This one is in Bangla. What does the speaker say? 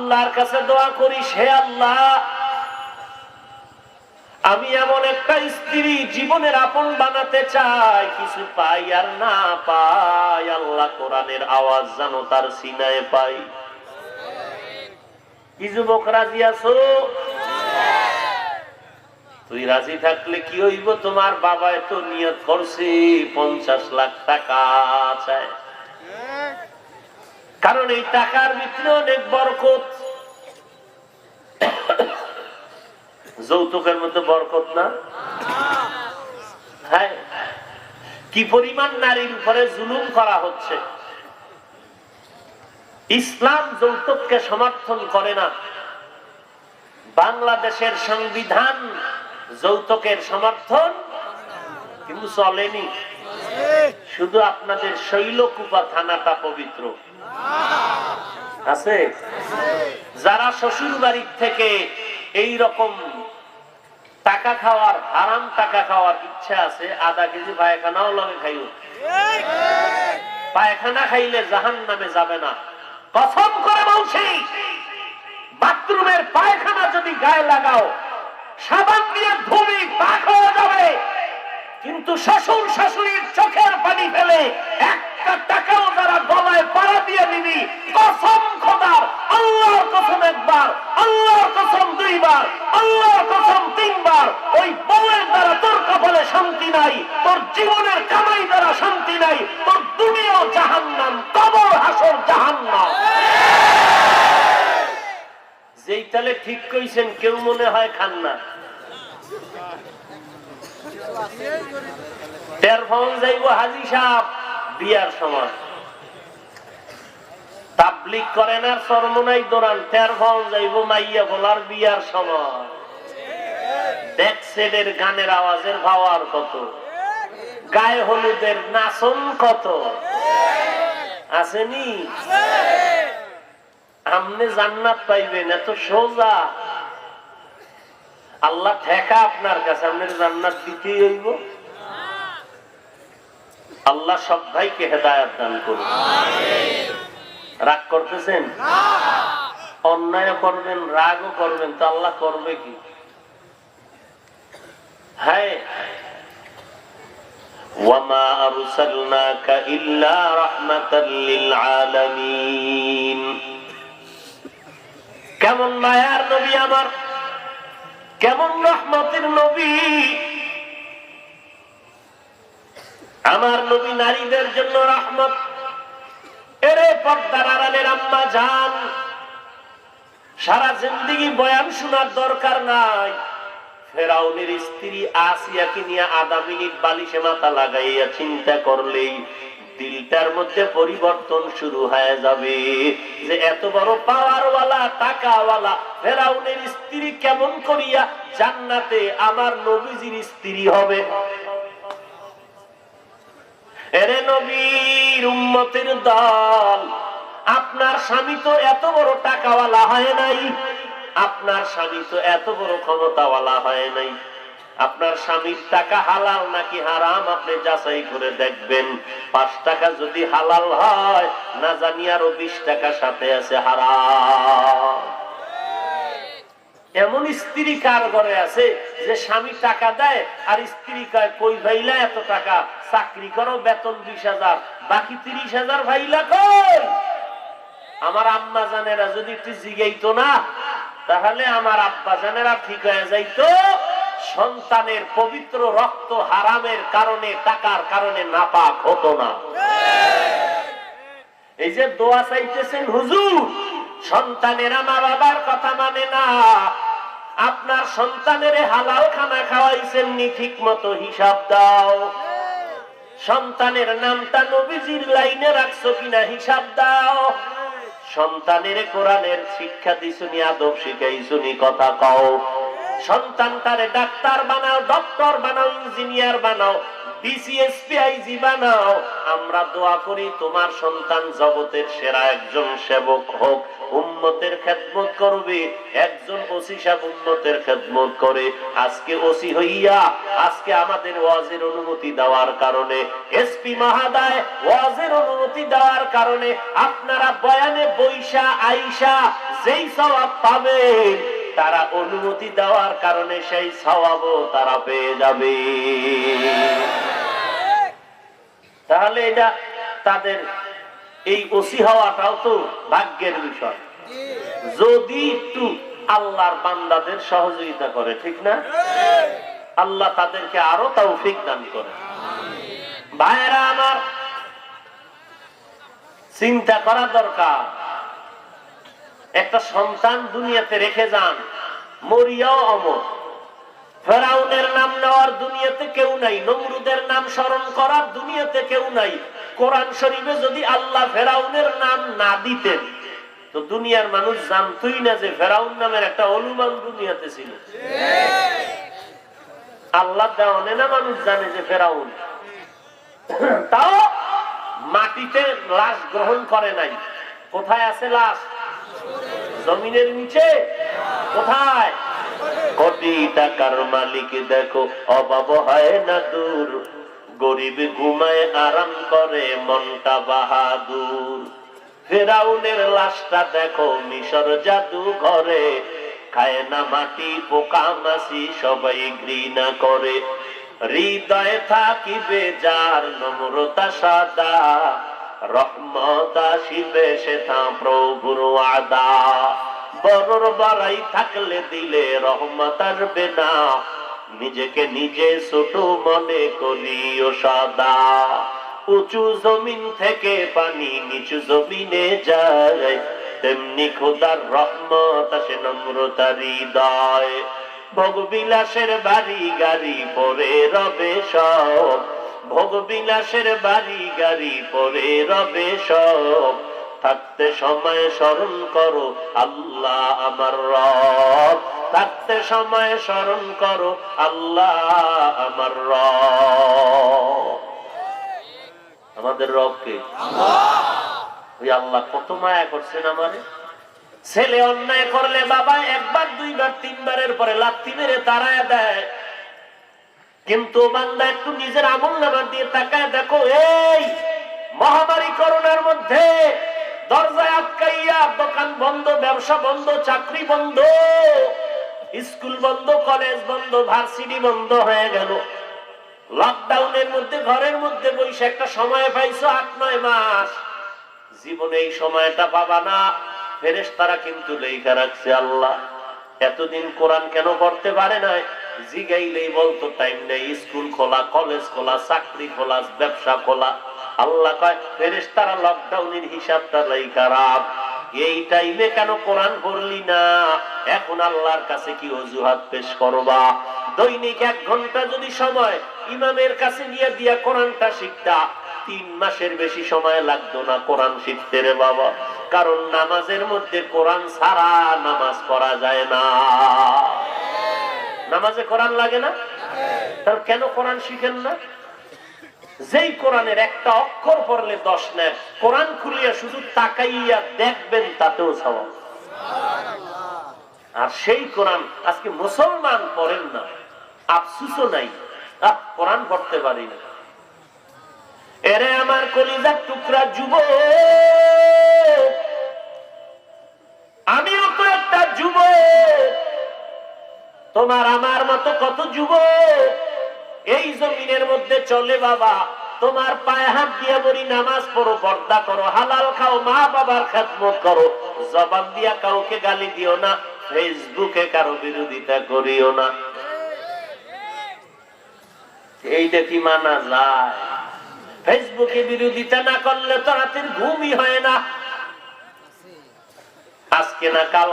আল্লাহর কাছে দোয়া করি সে আল্লাহ, আমি এমন একটা স্ত্রী জীবনের আপন বানাতে চাই, কিছু পাই আর না পাই। আল্লাহ কোরআনের আওয়াজ জানো তার সিনায় পাই। কি যুবক রাজি আছো? তুই রাজি থাকলে কি হইব? তোমার বাবা এত নিয়ত করছে, পঞ্চাশ লাখ টাকা চায়। কারণ এই টাকার ভিতরে অনেক বরকত। যৌতুকের মধ্যে বরকত না? হ্যাঁ কি পরিমাণ নারীর উপরে জুলুম করা হচ্ছে? ইসলাম যৌতুককে সমর্থন করে না। বাংলাদেশের সংবিধান যৌতুকের সমর্থন কিন্তু চলেনি। শুধু আপনাদের শৈলকুপা থানাটা পবিত্র। আছে? যারা শ্বশুর বাড়ির থেকে এই রকম টাকা খাওয়ার, হারাম টাকা খাওয়ার ইচ্ছা আছে, আধা কেজি পায়খানাও লগে খাইও। পায়খানা খাইলে জাহান নামে যাবে না। কসম করে বলছি, বাথরুমের পায়খানা যদি গায়ে লাগাও, সাবান দিয়ে ধুবি পাক হয়ে যাবে। কিন্তু শ্বশুর শাশুড়ির চোখের পানি ফেলে একটা টাকাও যারা গলায় পাড়া দিয়ে নিবি কসম খোদার আল্লাহর কসম একবার আল্লাহর কসম দুইবার আল্লাহর কসম তিনবার ওই বউয়ের দ্বারা তোর কপালে শান্তি নাই তোর জীবনের কামাই দ্বারা শান্তি নাই তোর দুনিয়াও জাহান্নাম কবর হাসর জাহান্নাম তালে ঠিক কইছেন, কেউ মনে হয় খান না। বিয়ার সময়। আর দৌড়ান মাইয়া বলার বিয়ার সময়। গানের আওয়াজের ভাওয়ার কত। গায়ে হলুদের নাচন কত। আসেনি? আমনে জান্নাত পাইবেন এত সোজা আল্লাহ ঠেকা আপনার কাছে আপনার জান্নাত দিতেই হইব আল্লাহ সব ভাইকে হেদায়াত দান করুন রাগ করতেছেন অন্যায় করবেন রাগও করবেন তো আল্লাহ করবে কি হ্যাঁ وما أرسلناك إلا رحمة للعالمين কেমন মায়ার নবী আমার? কেমন রহমতের নবী? আমার নবী নারীদের জন্য রহমত। এরে পর্দার আড়ালের আম্মা যান সারা জিন্দিগি বয়ান শোনার দরকার নাই। ফেরাউনের স্ত্রী আসিয়াকে নিয়ে আধা মিনিট বালিশে মাথা লাগাইয়া চিন্তা করলেই দিলটার মধ্যে পরিবর্তন শুরু হয়ে যাবে। যে এত বড় পাওয়ারওয়ালা, টাকাওয়ালা, ফেরাউনের স্ত্রী কেমন করিয়া জান্নাতে আমার নবীজির স্ত্রী হবে? এরে নবীর উম্মতের দল, আপনার স্বামী তো এত বড় টাকাওয়ালা হয় নাই। আপনার স্বামী তো এত বড় ক্ষমতাওয়ালা হয় নাই। আপনার স্বামীর টাকা হালাল নাকি হারাম আপনি যাচাই করে দেখবেন। পাঁচ টাকা যদি হালাল হয়, না জানি আরও বিশ টাকা সাথে আছে হারাম। এমন স্ত্রী কার ঘরে আছে যে স্বামী টাকা দেয় আর স্ত্রী কয়, কই ভাইলা, এত টাকা? চাকরি করো, বেতন বিশ হাজার, বাকি তিরিশ হাজার ভাইলা কই? আমার আম্মা জানেরা যদি একটু জিগাইতো না, তাহলে আমার আব্বা জানেরা ঠিক হয়ে যাইতো। সন্তানের পবিত্র রক্ত হারামের কারণে, টাকার কারণে নাপাক হতো না। এই যে দোয়া চাইতেছেন হুজুর, সন্তানেরা মা বাবার কথা মানে না। আপনার সন্তানের হালাল খানা খাওয়াইছেন নি ঠিক মতো হিসাব দাও। সন্তানের নামটা নবীজির লাইনে রাখছো কিনা হিসাব দাও। সন্তানের কোরআনের শিক্ষা দিছুনি, আদব শিখাইছুনি, কথা কও। সন্তানটারে ডাক্তার বানাও, ডক্টর বানাও, ইঞ্জিনিয়ার বানাও বানাও। আমরা দোয়া করি তোমার সন্তান জগতের সেরা একজন সেবক হোক, উম্মতের খেদমত করবে। একজন ওসি সাহেব খেদমত করে। আজকে ওসি হইয়া, আজকে আমাদের ওয়াজের অনুমতি দেওয়ার কারণে এসপি মহাদায়, ওয়াজের অনুমতি দেওয়ার কারণে আপনারা বয়ানে বৈশা আইসা যেই সওয়াব পাবেন তারা অনুমতি দেওয়ার কারণে সেই সওয়াবও তারা পেয়ে যাবে। তাহলে এটা তাদের এই ওসি হওয়াটাও তো ভাগ্যের বিষয়। যদি একটু আল্লাহর বান্দাদের সহযোগিতা করে, ঠিক না? আল্লাহ তাদেরকে আরও তাও তৌফিক দান করে। ভাইরা আমার, চিন্তা করা দরকার। একটা সন্তান দুনিয়াতে রেখে যান, মরিয়াও অমর। ফেরাউনের নাম নেওয়ার দুনিয়াতে কেউ নাই, নমরুদের নাম স্মরণ করার দুনিয়াতে কেউ নাই। কোরআন শরীফে যদি আল্লাহ ফেরাউনের নাম না দিতেন, তো দুনিয়ার মানুষ জানতই না যে ফেরাউন নামের একটা অনুমান দুনিয়াতে ছিল। আল্লাহ দেওয়ানে না মানুষ জানে যে ফেরাউন। তাও মাটিতে লাশ গ্রহণ করে নাই। কোথায় আছে লাশ? জমিনের নিচে? কোথায়? কোটি টাকার মালিক দেখো, অভাব হয় না দূর। গরিব ঘুমায়, আরাম করে, মনটা বাহাদুর। ফেরাউনের লাশটা দেখো, মিশর জাদু ঘরে। খায় না মাটি, পোকা মাসি সবাই ঘৃণা করে। হৃদয়ে থাকিবে যার নম্রতা সাদা। রহমত আসিবে সেথা প্রভুর আদা বড়র বাড়াই থাকলে দিলে নিজেকে নিজে ছোট মনে করিও সদা। উঁচু জমিন থেকে পানি নিচু জমিনে যায়। তেমনি খোদার রহমত আসে নম্রতার হৃদয়। ভোগবিলাসের বাড়ি গাড়ি পরে রবে সব। ভোগবিলাসের বাড়ি গাড়ি পরে রবে সব। থাকতে সময় স্মরণ করো আল্লাহ আমার রব। থাকতে সময় স্মরণ করো আল্লাহ আমার আমাদের রবকে ওই আল্লাহ কত মায়া করছেন আমারে। ছেলে অন্যায় করলে বাবা একবার, দুইবার, তিনবারের পরে লাত্তি মেরে তারায় দেয়। কিন্তু বান্দা একটু নিজের আমল নামার দিয়ে তাকায় দেখো, এই মহামারী করোনার মধ্যে দরজায় আটকাইয়া দোকান বন্ধ, ব্যবসা বন্ধ, চাকরি বন্ধ, স্কুল বন্ধ, কলেজ বন্ধ, ভার্সিটি বন্ধ হয়ে গেল। লকডাউনের মধ্যে, ঘরের মধ্যে বসে একটা সময় পাইছো আট, নয় মাস। জীবনে এই সময়টা পাবা না ফেরেস তারা কিন্তু লেখা রাখছে আল্লাহ। এতদিন কোরআন কেন পড়তে পারে নাই? জিগাইলেই বলতো টাইম নেই, স্কুল খোলা, কলেজ খোলা, চাকরি খোলা, ব্যবসা খোলা। আল্লাহ কয় ফেরেস তারা লকডাউনের হিসাবটা লাই খারাপ। এই টাইমে কেন কোরআন পড়লি না? এখন আল্লাহর কাছে কি অজুহাত পেশ করবা? দৈনিক এক ঘণ্টা যদি সময় ইমামের কাছে নিয়ে দিয়া কোরআনটা শিখতা, তিন মাসের বেশি সময় লাগতো না কোরআন শিখতে রে বাবা। কারণ নামাজের মধ্যে কোরআন ছাড়া নামাজ পড়া যায় না। নামাজে কোরআন লাগে না? তাহলে কেন কোরআন শিখেন না? যেই কোরআনের একটা অক্ষর পড়লে দশ নেয়, কোরআন খুলিয়া শুধু তাকাইয়া দেখবেন তাতেও সবাব আর সেই কোরআন আজকে মুসলমান পড়েন না, আফসুসও নাই কোরআন পড়তে পারি না। এরে আমার কলিজার টুকরা তোমার আমার মতো কত যুব এই জমিনের মধ্যে চলে বাবা, তোমার পায়ে হাত দিয়ে বলি, নামাজ পড়ো, পর্দা করো, হালাল খাও, মা বাবার খেদমত করো। জবাব দিয়া কাউকে গালি দিও না, ফেসবুকে কারও বিরোধিতা করিও না। এইটা কি মানা যায়? ফেসবুকে বিরোধিতা না করলে তো রাতের ঘুমই হয় না। আজকে না কাল